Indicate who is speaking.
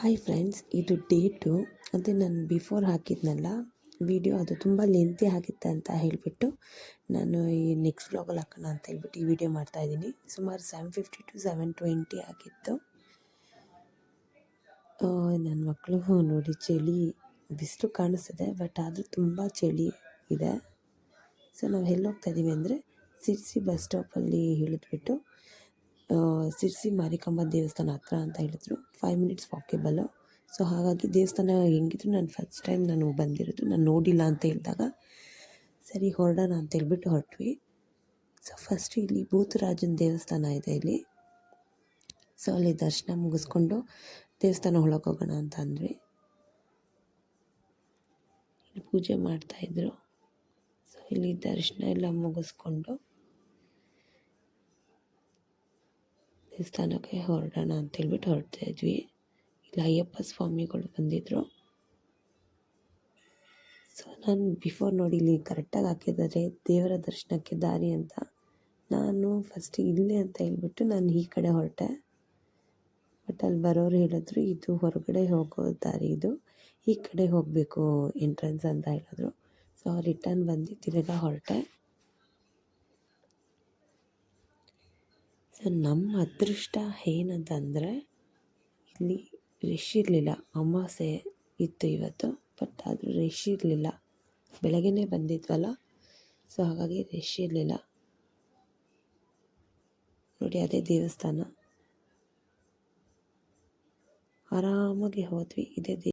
Speaker 1: Hi friends ಇದು date ಅದೇ ನಾನು ಬಿಫೋರ್ ಹಾಕಿದ್ನಲ್ಲ ವಿಡಿಯೋ ಅದು ತುಂಬ ಲೆಂತಿ ಆಗಿತ್ತೆ ಅಂತ ಹೇಳಿಬಿಟ್ಟು ನಾನು ಈ ನೆಕ್ಸ್ಟ್ ವ್ಲಾಗಲ್ಲಿ ಹಾಕೋಣ ಅಂತ ಹೇಳ್ಬಿಟ್ಟು ಈ ವಿಡಿಯೋ ಮಾಡ್ತಾ ಇದ್ದೀನಿ. ಸುಮಾರು seven fifty to seven twenty ಆಗಿತ್ತು. ನನ್ನ ಮಕ್ಕಳು ನೋಡಿ ಚಳಿ ಬಿಸಿಲು ಕಾಣಿಸ್ತಿದೆ ಬಟ್ ಆದರೂ ತುಂಬ ಚಳಿ ಇದೆ. ಸೊ ನಾವು ಎಲ್ಲಿ ಹೋಗ್ತಾ ಇದ್ದೀವಿ ಅಂದರೆ ಸಿರ್ಸಿ ಬಸ್ ಸ್ಟಾಪಲ್ಲಿ ಇಳಿದ್ಬಿಟ್ಟು ಸಿರ್ಸಿ ಮಾರಿಕಾಂಬ ದೇವಸ್ಥಾನ ಹತ್ರ ಅಂತ ಹೇಳಿದ್ರು. ಫೈವ್ ಮಿನಿಟ್ಸ್ ವಾಕೇಬಲ್ಲು ಸೊ ಹಾಗಾಗಿ ದೇವಸ್ಥಾನ ಹೆಂಗಿದ್ರು, ನಾನು ಫಸ್ಟ್ ಟೈಮ್ ನಾನು ಬಂದಿರೋದು. ನಾನು ನೋಡಿಲ್ಲ ಅಂತ ಹೇಳಿದಾಗ, ಸರಿ, ಹೊರಡೋಣ ಅಂತ ಹೇಳ್ಬಿಟ್ಟು ಹೊರಟ್ವಿ. ಸೊ ಫಸ್ಟ್ ಇಲ್ಲಿ ಭೂತರಾಜನ ದೇವಸ್ಥಾನ ಇದೆ ಇಲ್ಲಿ. ಸೊ ಅಲ್ಲಿ ದರ್ಶನ ಮುಗಿಸ್ಕೊಂಡು ದೇವಸ್ಥಾನ ಒಳಗೆ ಹೋಗೋಣ ಅಂತ ಅಂದ್ವಿ. ಇಲ್ಲಿ ಪೂಜೆ ಮಾಡ್ತಾಯಿದ್ರು ಸೊ ಇಲ್ಲಿ ದರ್ಶನ ಎಲ್ಲ ಮುಗಿಸ್ಕೊಂಡು ದೇವಸ್ಥಾನಕ್ಕೆ ಹೊರಡೋಣ ಅಂತೇಳ್ಬಿಟ್ಟು ಹೊರಡ್ತಾ ಇದ್ವಿ. ಇಲ್ಲಿ ಅಯ್ಯಪ್ಪ ಸ್ವಾಮಿಗಳು ಬಂದಿದ್ದರು ಸೊ ನಾನು ಬಿಫೋರ್ ನೋಡಿ ಇಲ್ಲಿ ಕರೆಕ್ಟಾಗಿ ಹಾಕಿದ್ದಾರೆ. ದೇವರ ದರ್ಶನಕ್ಕೆ ದಾರಿ ಅಂತ. ನಾನು ಫಸ್ಟ್ ಇಲ್ಲೇ ಅಂತ ಹೇಳ್ಬಿಟ್ಟು ನಾನು ಈ ಕಡೆ ಹೊರಟೆ. ಬಟ್ ಅಲ್ಲಿ ಬರೋರು ಹೇಳಿದ್ರು, ಇದು ಹೊರಗಡೆ ಹೋಗೋ ದಾರಿ ಇದು. ಈ ಕಡೆ ಹೋಗಬೇಕು ಎಂಟ್ರೆನ್ಸ್ ಅಂತ ಹೇಳಿದ್ರು. ಸೊ ರಿಟರ್ನ್ ಬಂದು ತಿರ್ಗಾ ಹೊರಟೆ. ಸೊ ನಮ್ಮ ಅದೃಷ್ಟ ಏನಂತಂದರೆ, ಇಲ್ಲಿ ರಶ್ ಇರಲಿಲ್ಲ. ಅಮಾವಾಸ್ಯೆ ಇತ್ತು ಇವತ್ತು ಬಟ್ ಆದರೂ ರಶ್ ಇರಲಿಲ್ಲ. ಬೆಳಗ್ಗೆನೇ ಬಂದಿದ್ವಲ್ಲ ಸೊ ಹಾಗಾಗಿ ರಶ್ ಇರಲಿಲ್ಲ. ನೋಡಿ, ಅದೇ ದೇವಸ್ಥಾನ. ಆರಾಮಾಗಿ ಹೋದ್ವಿ, ಇದೇ ದೇ